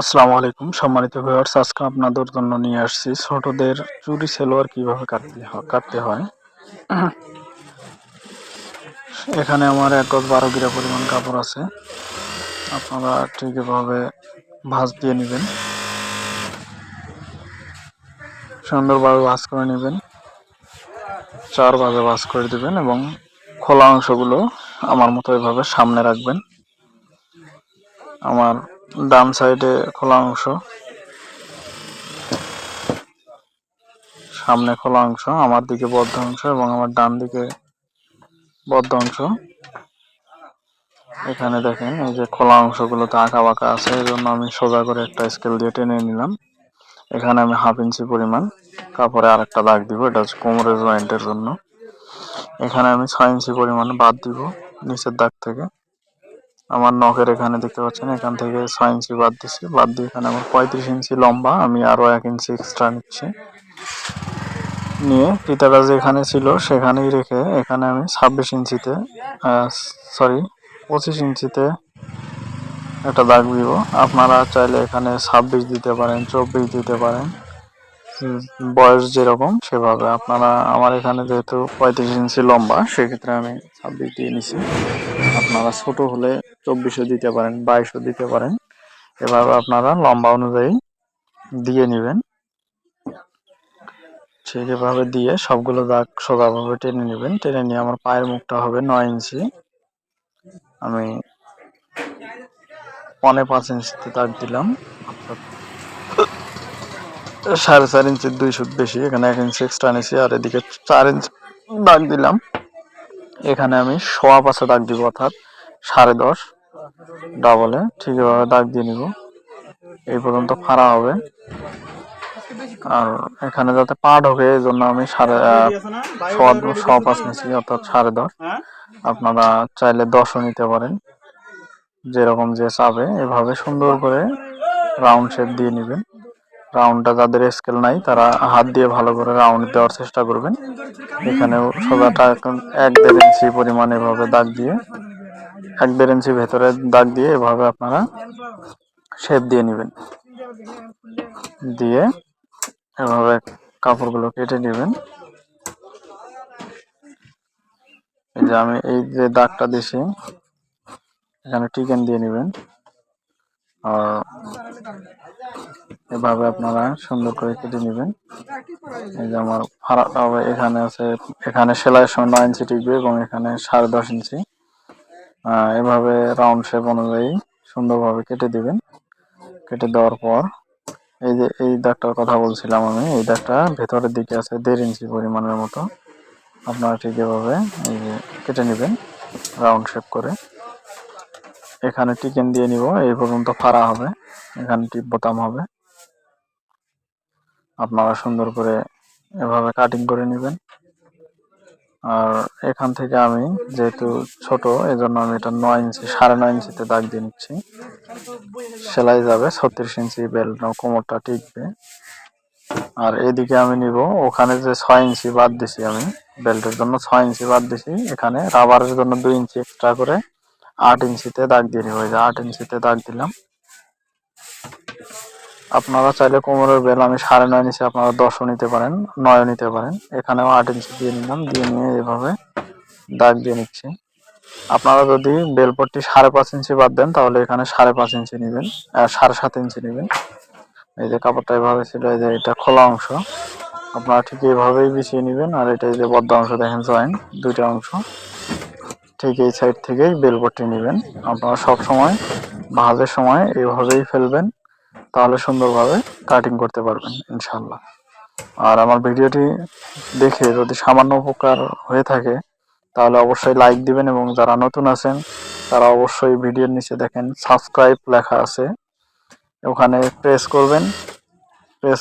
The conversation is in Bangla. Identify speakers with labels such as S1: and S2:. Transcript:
S1: আসসালামু আলাইকুম, সম্মানিত ভিউয়ার্স আজকে আপনাদের জন্য নিয়ে আসছি ছোটদের চুরি সেলোয়ার কীভাবে কাটতে হয় কাটতে হয়। এখানে আমার এক গজ বারো গিরা পরিমাণ কাপড় আছে। আপনারা ঠিক এভাবে ভাঁজ দিয়ে নেবেন। সুন্দরভাবে ভাঁজ করে নেবেন। চার ভাগে ভাঁজ করে দিবেন এবং খোলা অংশগুলো আমার মতো এভাবে সামনে রাখবেন। আমার ডান সাইডে খোলা অংশ। সামনে খোলা অংশ, আমার দিকে বদ্ধ অংশ এবং আমার ডান দিকে বদ্ধ অংশ। এখানে দেখেন, এই যে খোলা অংশগুলোতে আঁকা বাঁকা আছে এই জন্য আমি সোজা করে একটা স্কেল দিয়ে টেনে নিলাম। এখানে আমি হাফ ইঞ্চি পরিমাণ কাপড়ে আর একটা দাগ দিব, এটা হচ্ছে কোমরের জয়েন্টের জন্য। এখানে আমি ছয় ইঞ্চি পরিমাণ বাদ দিব, নিচের দাগ থেকে। আমার নখের এখানে দেখতে পাচ্ছেন, এখান থেকে ছয় ইঞ্চি বাদ দিচ্ছি বাদ দিয়ে এখানে আমার পঁয়ত্রিশ ইঞ্চি লম্বা, আমি আরও এক ইঞ্চি এক্সট্রা নিচ্ছি। নিয়ে ফিতাটা যেখানে ছিল, সেখানেই রেখে এখানে আমি ছাব্বিশ ইঞ্চিতে সরি পঁচিশ ইঞ্চিতে একটা দাগ দিব। আপনারা চাইলে এখানে ছাব্বিশ দিতে পারেন, চব্বিশ দিতে পারেন। বয়স যেরকম, সেভাবে আপনারা, আমার এখানে যেহেতু পঁয়ত্রিশ ইঞ্চি লম্বা, সেক্ষেত্রে আমি ছাব্বিশ দিয়ে নিছি। আপনারা ছোট হলে চব্বিশও দিতে পারেন, বাইশও দিতে পারেন। এভাবে আপনারা লম্বা অনুযায়ী দিয়ে নেবেন। ঠিক এভাবে দিয়ে সবগুলো দাগ সোজাভাবে টেনে নেবেন। টেনে নিয়ে আমার পায়ের মুখটা হবে নয় ইঞ্চি। আমি পনে পাঁচ ইঞ্চিতে দাগ দিলাম। সাড়ে চার ইঞ্চির দুই সুত বেশি, এখানে এক ইঞ্চি এক্সট্রা নিয়েছি, আর এদিকে চার ইঞ্চি দাগ দিলাম। এখানে আমি সোয়া পাশে দাগ দিব, অর্থাৎ সাড়ে দশ। ডাবলে ঠিক এভাবে দাগ দিয়ে নিব। এই পর্যন্ত ফাড়া হবে। আর এখানে যাতে পা ঢোকে এই জন্য আমি সাড়ে সোয়া পাঁচ নিচ্ছি অর্থাৎ সাড়ে দশ। আপনারা চাইলে দশও নিতে পারেন। যেরকম যে চাবে, এভাবে সুন্দর করে রাউন্ড শেপ দিয়ে নেবেন। রাউন্ডটা যাদের স্কেল নাই, তারা হাত দিয়ে ভালো করে রাউন্ড দেওয়ার চেষ্টা করবেন। এখানেও সোজাটা এক দেড় ইঞ্চি পরিমাণ এভাবে দাগ দিয়ে এক দেড় ইঞ্চি ভেতরে দাগ দিয়ে এভাবে আপনারা শেপ দিয়ে নেবেন। দিয়ে এভাবে কাপড়গুলো কেটে নেবেন। এই যে আমি এই যে দাগটা দিছি, এখানে টিকেন দিয়ে নেবেন। আর এভাবে আপনারা সুন্দর করে কেটে নেবেন। এই যে আমার ফাড়াটা হবে, এখানে আছে, এখানে সেলাইয়ের সময় নয় ইঞ্চি টিকবে এবং এখানে সাড়ে দশ ইঞ্চি। এভাবে রাউন্ড শেপ অনুযায়ী সুন্দরভাবে কেটে দিবেন। কেটে দেওয়ার পর, এই যে, এই দাগটার কথা বলছিলাম আমি, এই দাগটা ভেতরের দিকে আছে দেড় ইঞ্চি পরিমাণের মতো। আপনারা ঠিক এভাবে এই যে কেটে নেবেন রাউন্ড শেপ করে। এখানে টিকেন দিয়ে নিব, এই পর্যন্ত ফাড়া হবে। এখানে টিপ বোতাম হবে। আপনারা সুন্দর করে এভাবে কাটিং করে নেবেন। আর এখান থেকে আমি যেহেতু ছোট, এজন্য আমি এটা নয় ইঞ্চি, সাড়ে নয় ইঞ্চিতে দাগ দিয়ে নিচ্ছি। সেলাই যাবে, ছত্রিশ ইঞ্চি বেল্ট কোমরটা টিকবে। আর এদিকে আমি নিব, ওখানে যে ছয় ইঞ্চি বাদ দিছি আমি, বেল্টের জন্য ছয় ইঞ্চি বাদ দিছি। এখানে রাবারের জন্য দুই ইঞ্চি এক্সট্রা করে আট ইঞ্চিতে দাগ দিয়ে নিব। যে আট ইঞ্চিতে দাগ দিলাম। আপনারা চাইলে কোমরের বেল, আমি সাড়ে নয় নিচে আপনারা দশও নিতে পারেন, নয়ও নিতে পারেন। এখানেও আট ইঞ্চি দিয়ে নিলাম, দিয়ে নিয়ে এভাবে দাগ দিয়ে নিচ্ছি। আপনারা যদি বেলপট্টি সাড়ে পাঁচ ইঞ্চি বাদ দেন, তাহলে এখানে সাড়ে পাঁচ ইঞ্চি নেবেন সাড়ে সাত ইঞ্চি নেবেন। এই যে কাপড়টা এভাবে ছিল, এই যে এটা খোলা অংশ। আপনারা ঠিক এইভাবেই বিছিয়ে নেবেন, আর এটা এই যে বদ্ধ অংশ, দেখেন জয়েন দুইটা অংশ। ঠিক এই সাইড থেকেই বেলপট্টি নেবেন। আপনারা সব সময় ভাজের সময় এইভাবেই ফেলবেন। তাহলে সুন্দরভাবে কাটিং করতে পারবেন ইনশাল্লাহ আর আমার ভিডিওটি দেখে যদি সামান্য উপকার হয়ে থাকে, তাহলে অবশ্যই লাইক দিবেন এবং যারা নতুন আছেন, তারা অবশ্যই ভিডিওর নিচে দেখেন সাবস্ক্রাইব লেখা আছে। ওখানে প্রেস করবেন প্রেস